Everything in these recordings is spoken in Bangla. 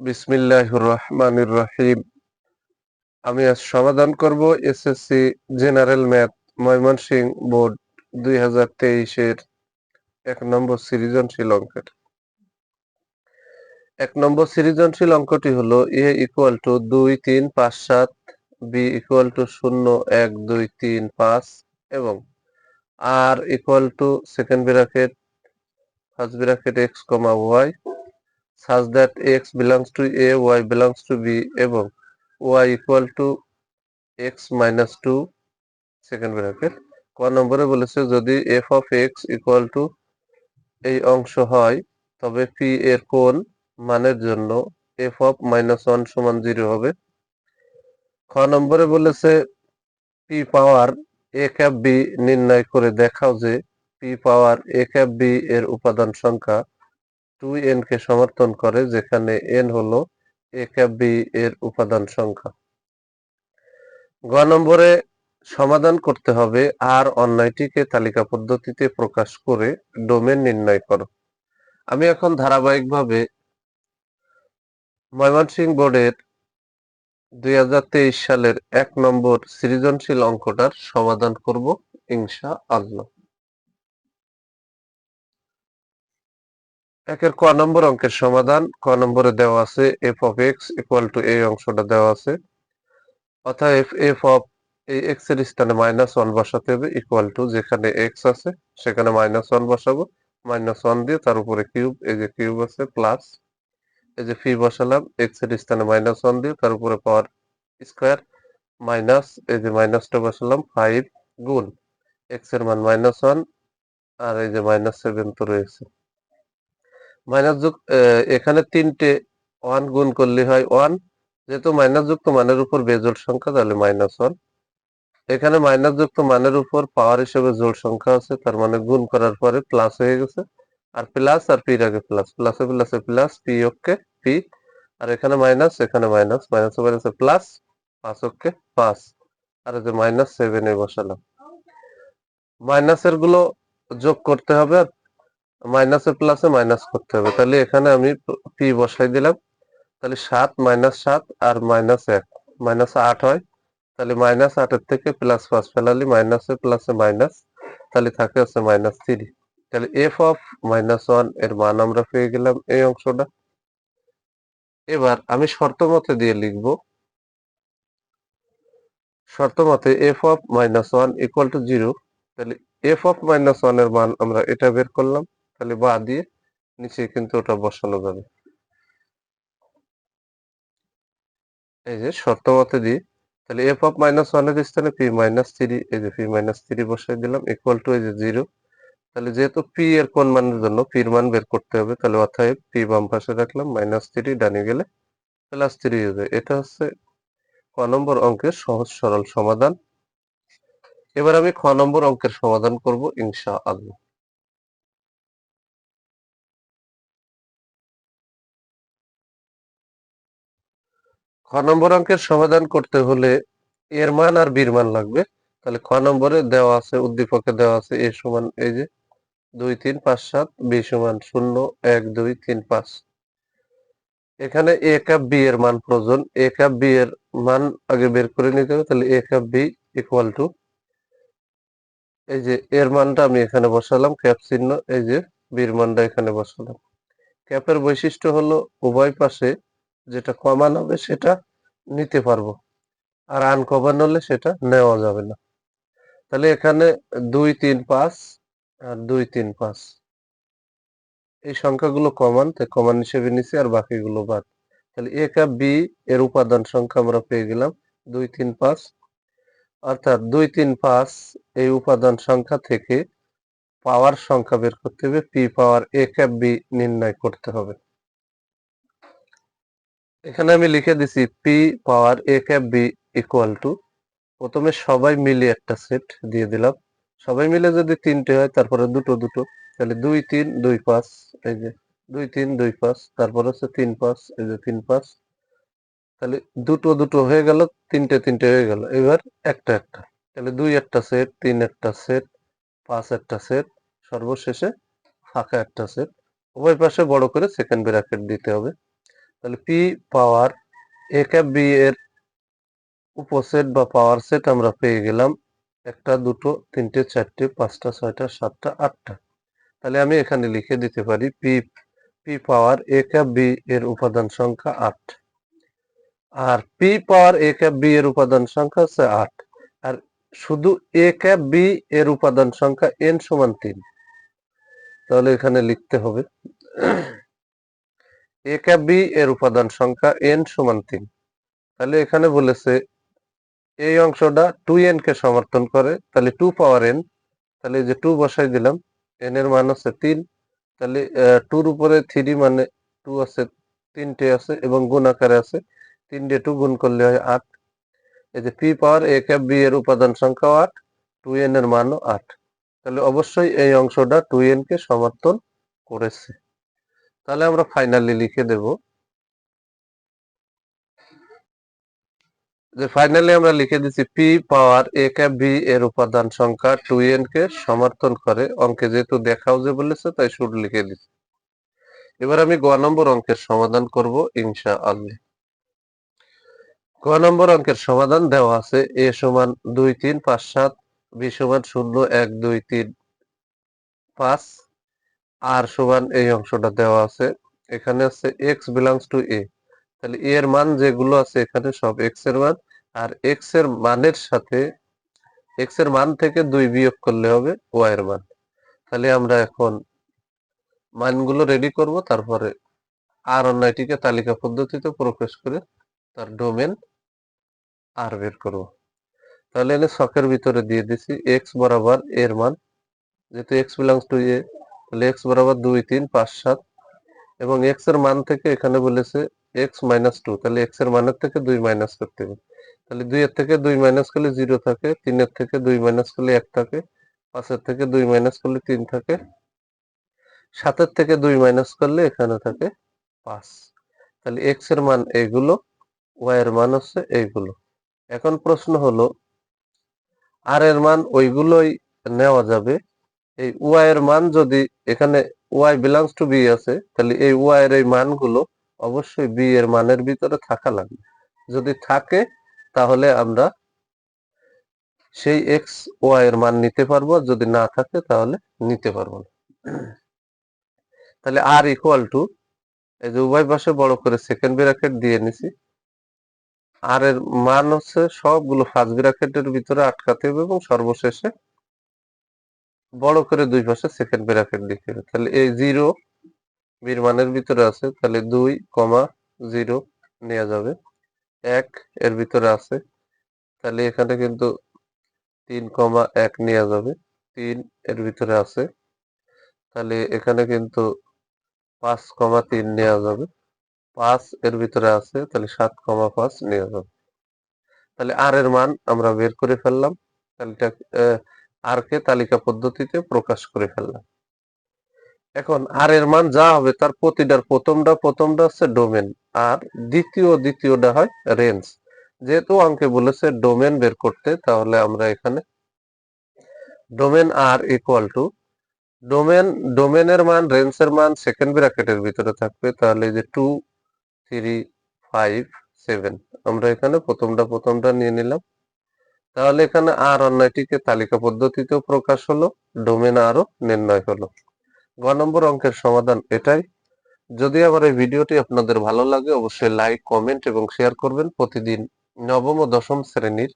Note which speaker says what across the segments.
Speaker 1: বিসমিল্লাহির রহমানির রহিম। আমি আজ সমাধান করব SSC general math Mymensingh board দুই হাজার তেইশের এক নম্বর সৃজনশীল অঙ্কের। এক নম্বর সৃজনশীল অঙ্কটি হলো এ ইকুয়াল টু দুই তিন পাঁচ সাত বি ইকুয়াল টু শূন্য এক দুই তিন পাঁচ এবং আর equal to second bracket first bracket X comma Y such that x belongs to a, y belongs to b এবং y equal to x minus 2 second bracket ক নম্বরে বলেছে যদি f of x equal to এই অংশ হয় তবে p এর কোন মানের জন্য f of minus 1 সমান 0 হবে। খ নম্বরে বলেছে p power a cap b নির্ণয় করে দেখাও যে p power a cap b এর উপাদান সংখ্যা টু এন কে সমর্থন করে, যেখানে এন হলো এ ক্যাপ বি এর উপাদান সংখ্যা। গ নম্বরে সমাধান করতে হবে আর অন্যায়টিকে তালিকা পদ্ধতিতে প্রকাশ করে ডোমেন নির্ণয় করো। আমি এখন ধারাবাহিকভাবে ময়মনসিংহ বোর্ডের দুই হাজার তেইশ সালের এক নম্বর সৃজনশীল অঙ্কটার সমাধান করব ইনশা আল্লাহ একের ক নম্বর অঙ্কের সমাধান, ক নম্বরে দেওয়া আছে F of X equal to এই অংশটা দেওয়া আছে। অতএব এফ অফ এই এক্সের স্থানে মাইনাস ওয়ান বসাতে হবে ইকুয়াল টু যেখানে এক্স আছে, সেখানে মাইনাস ওয়ান বসাবো। মাইনাস ওয়ান দিয়ে তার উপরে কিউব এই যে কিউব আছে প্লাস এই যে ফি বসালাম এক্সের স্থানে মাইনাস ওয়ান দিয়ে তার উপরে পাওয়ার স্কোয়ার মাইনাস এই যে মাইনাসটা বসালাম ফাইভ গুণ। এক্সের মান মাইনাস ওয়ান আর এই যে মাইনাস সেভেন তো রয়েছে। মাইনাস যুক্ত এখানে তিনটে ওয়ান গুণ করলে হয় ওয়ান। যেহেতু মাইনাস যুক্ত মানের উপর বেজোড় সংখ্যা, তাহলে মাইনাস ওয়ান। এখানে মাইনাস যুক্ত মানের উপর পাওয়ার হিসেবে জোড় সংখ্যা আছে, তার মানে গুণ করার পরে প্লাস হয়ে গেছে। আর প্লাস আর পির আগে প্লাস প্লাসে প্লাসে প্লাস পি ওকে পি আর এখানে মাইনাস এখানে মাইনাস মাইনাস মাইনাসে প্লাস পাঁচ ওকে পাঁচ। আর যে মাইনাস সেভেনে বসালাম। মাইনাসেরগুলো যোগ করতে হবে আর মাইনাসে প্লাসে মাইনাস করতে হবে। তাহলে এখানে আমি পি বসাই দিলাম। তাহলে সাত মাইনাস সাত আর মাইনাস এক। মাইনাস আট হয়। তাহলে মাইনাস আটের থেকে প্লাস পাঁচ ফেলালি। মাইনাসে প্লাসে মাইনাস তাহলে থাকে আছে মাইনাস থ্রি তাহলে এফ অফ মাইনাস ওয়ানের মান আমরা পেয়ে গেলাম এই অংশটা। এবার আমি শর্ত মতে দিয়ে লিখব। শর্ত মতে F of minus one equal to zero তাহলে এফ অফ মাইনাস ওয়ানের মান আমরা এটা বের করলাম। তাহলে বা দিয়ে নিচে কিন্তু ওটা বসানো যাবে। এই যে শর্ত মতে দিই, তাহলে এফ অফ মাইনাস ওয়ানের স্থানে পি মাইনাস থ্রি এই যে পি মাইনাস থ্রি বসাই দিলাম ইকুয়াল টু এই যে জিরো তাহলে যেহেতু পি এর কোন মানের জন্য পির মান বের করতে হবে, তাহলে অর্থাৎ পি বাম পাশে রাখলাম মাইনাস থ্রি ডানে গেলে প্লাস থ্রি হবে এটা হচ্ছে ক নম্বর অঙ্কের সহজ সরল সমাধান। এবার আমি খ নম্বর অঙ্কের সমাধান করব ইনশা আল্লাহ খ নম্বর অঙ্কের সমাধান করতে হলে এর মান আর বির মান লাগবে। তাহলে খ নম্বরে দেওয়া আছে, উদ্দীপকে দেওয়া আছে এ সমান এই যে দুই, তিন, পাঁচ, সাত, বি সমান শূন্য, এক, দুই, তিন, পাঁচ। এখানে এ কাপ বি এর মান প্রয়োজন। এ কাপ বি এর মান আগে বের করে নিতে হবে। তাহলে A cap B equal to এই যে এর মানটা আমি এখানে বসালাম, ক্যাপ চিহ্ন, এই যে বির মানটা এখানে বসালাম। ক্যাপের বৈশিষ্ট্য হলো উভয় পাশে যেটা কমান হবে সেটা নিতে পারব। আর আনকমন হলে সেটা নেওয়া যাবে না। তাহলে এখানে দুই, তিন, পাঁচ আর দুই, তিন, পাঁচ। এই সংখ্যাগুলো কমান তাই কমান হিসেবে নিছি আর বাকিগুলো বাদ। তাহলে এ কাপ বি এর উপাদান সংখ্যা আমরা পেয়ে গেলাম দুই, তিন, পাঁচ। অর্থাৎ দুই, তিন, পাঁচ এই উপাদান সংখ্যা থেকে পাওয়ার সংখ্যা বের করতে হবে। P power A cap B নির্ণয় করতে হবে। এখানে আমি লিখে দিছি P power A cap B equal to প্রথমে সবাই মিলে একটা সেট দিয়ে দিলাম। সবাই মিলে যদি তিনটে হয়, তারপরে দুটো দুটো। তাহলে দুই, তিন, দুই, পাঁচ, এই যে দুই, তিন, দুই, পাঁচ, তারপর হচ্ছে তিন, পাঁচ, এই যে তিন, পাঁচ। তাহলে দুটো দুটো হয়ে গেল, তিনটে তিনটে হয়ে গেল। এবার একটা একটা। তাহলে দুই একটা সেট তিন একটা সেট পাঁচ একটা সেট সর্বশেষে ফাঁকা একটা সেট উভয় পাশে বড় করে সেকেন্ড ব্র্যাকেট দিতে হবে। তাহলে P power A cap B এর উপসেট বা পাওয়ার সেট আমরা পেয়ে গেলাম একটা, দুটো, তিনটে, চারটে, পাঁচটা, ছয়টা, সাতটা, আটটা। তাহলে আমি এখানে লিখে দিতে পারি P P power A cap B এর উপাদান সংখ্যা আট। আর P power A cap B এর উপাদান সংখ্যা হচ্ছে আট। আর শুধু এ ক্যাপ বি এর উপাদান সংখ্যা এন সমান তিন। তাহলে এখানে লিখতে হবে এ বি এর উপাদান সংখ্যা এন সমান তিন। তাহলে এখানে বলেছে এই অংশটা টু এন কে সমর্থন করে, তাহলে টু পাওয়ার এন তাহলে যে টু বসাই দিলাম এন এর মান হচ্ছে তিন, তাহলে টুর উপরে থ্রি মানে টু আছে, তিনটে আছে এবং গুণ আকারে আছে, তিনটে টু গুণ করলে হয় আট। এই যে P power A cap B এর উপাদান সংখ্যাও আট টু এন এর মানও আট। তাহলে অবশ্যই এই অংশটা টু এন কে সমর্থন করেছে। তাহলে আমরা ফাইনালি লিখে দেব। যে ফাইনালি আমরা লিখে দিচ্ছি P power A cap B এর উপাদান সংখ্যা টু এন কে সমর্থন করে। অঙ্কে যেহেতু দেখাও যে বলেছে, তাই শুধু লিখে দিচ্ছি এবার আমি গ নম্বর অঙ্কের সমাধান করব ইনশা আল্লাহ ক নম্বর অঙ্কের সমাধান দেওয়া আছে এ সমান দুই তিন পাঁচ সাত বি সমান শূন্য এক দুই তিন পাঁচ। আর সমান এই অংশটা দেওয়া আছে। এখানে আছে এক্স বিলংস টু এ তাহলে এ এর মান যেগুলো আছে এখানে সব এক্সের মান। আর এক্সের মানের সাথে এক্সের মান থেকে দুই বিয়োগ করলে হবে ওয়াই এর মান। তাহলে আমরা এখন মানগুলো রেডি করব, তারপরে আর অন্যটিকে তালিকা পদ্ধতিতে প্রকাশ করে তার ডোমেন আর বের করব। তাহলে এনে ছকের ভিতরে দিয়ে দিছি এক্স বরাবর এর মান। যেহেতু এক্স বিলংস টু এ তাহলে এক্স বরাবর দুই, তিন, পাঁচ, সাত এবং এক্সের মান থেকে এখানে বলেছে এক্স মাইনাস টু তাহলে এক্সের মানের থেকে দুই মাইনাস করতে হবে। তাহলে দুই এর থেকে দুই মাইনাস করলে জিরো থাকে, তিনের থেকে দুই মাইনাস করলে এক থাকে, পাঁচের থেকে দুই মাইনাস করলে তিন থাকে, সাতের থেকে দুই মাইনাস করলে এখানে থাকে পাঁচ। তাহলে এক্সের মান এইগুলো ওয়াই এর মান হচ্ছে এইগুলো। এখন প্রশ্ন হলো আর এর মান ওইগুলোই নেওয়া যাবে এই ওয়াই এর মান যদি এখানে ওয়াই বিলংস টু বি আছে, তাহলে এই ওয়াই এর এই মানগুলো অবশ্যই বি এর মানের ভিতরে থাকা লাগবে। যদি থাকে, তাহলে আমরা সেই এক্স ওয়াই এর মান নিতে পারব যদি না থাকে, তাহলে নিতে পারব না। তাহলে আর ইকুয়াল টু এই যে উভয় পাশে বড় করে সেকেন্ড ব্র্যাকেট দিয়ে নিছি। আর এর মান হচ্ছে সবগুলো ফার্স্ট ব্র্যাকেটের ভিতরে আটকাতে হবে এবং সর্বশেষে বড় করে দুই পাশে সেকেন্ড ব্র্যাকেট লিখে তাহলে এই জিরো বির মানের ভিতরে আছে, তাহলে দুই কমা জিরো নেওয়া যাবে। এক এর ভিতরে আছে, তাহলে এখানে কিন্তু তিন কমা এক নেওয়া যাবে। তিন এর ভিতরে আছে, তাহলে এখানে কিন্তু পাঁচ কমা তিন নেওয়া যাবে। পাঁচ এর ভিতরে আছে, তাহলে সাত কমা পাঁচ নেওয়া যাবে। তাহলে আর এর মান আমরা বের করে ফেললাম। তাহলে আর কে তালিকা পদ্ধতিতে প্রকাশ করে ফেললাম। এখন আর এর মান যা হবে তার প্রতিটার প্রথমটা প্রথমটা হচ্ছে ডোমেন আর দ্বিতীয়, দ্বিতীয়টা হয় রেঞ্জ যেহেতু অঙ্কে বলেছে ডোমেন বের করতে, তাহলে আমরা এখানে ডোমেন আর ইকুয়াল টু ডোমেন ডোমেনের মান রেঞ্জের মান সেকেন্ড ব্র্যাকেটের ভিতরে থাকবে, তাহলে যে টু থ্রি ফাইভ সেভেন আমরা এখানে প্রথমটা প্রথমটা নিয়ে নিলাম। তাহলে এখানে আর অন্যটিকে তালিকা পদ্ধতিতেও প্রকাশ হলো ডোমেন আরও নির্ণয় হলো। গ নম্বর অঙ্কের সমাধান এটাই। যদি আমার এই ভিডিওটি আপনাদের ভালো লাগে, অবশ্যই লাইক, কমেন্ট এবং শেয়ার করবেন। প্রতিদিন নবম ও দশম শ্রেণির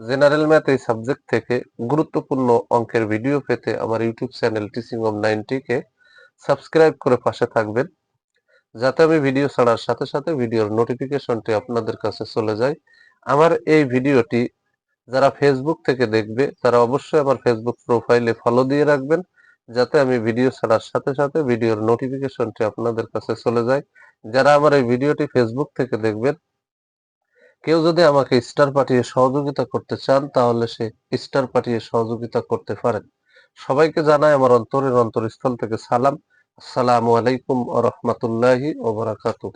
Speaker 1: জেনারেল ম্যাথ এই সাবজেক্ট থেকে গুরুত্বপূর্ণ অঙ্কের ভিডিও পেতে আমার ইউটিউব চ্যানেল টিচিং অব নাইনটিকে সাবস্ক্রাইব করে পাশে থাকবেন, যাতে আমি ভিডিও ছাড়ার সাথে সাথে ভিডিওর নোটিফিকেশনটি আপনাদের কাছে চলে যায়। আমার এই ভিডিওটি যারা ফেসবুক থেকে দেখবে, তারা অবশ্যই আমার ফেসবুক প্রোফাইলে ফলো দিয়ে রাখবেন, যাতে আমি ভিডিও ছাড়ার সাথে সাথে ভিডিওর নোটিফিকেশনটি আপনাদের কাছে চলে যায়। যারা আমার এই ভিডিওটি ফেসবুক থেকে দেখবেন, কেউ যদি আমাকে স্টার পাঠিয়ে সহযোগিতা করতে চান, তাহলে সে স্টার পাঠিয়ে সহযোগিতা করতে পারেন। সবাইকে জানাই আমার অন্তরের অন্তরস্থল থেকে সালাম। আসসালামু আলাইকুম ও রহমতুল্লাহি ওবরাকাতুহ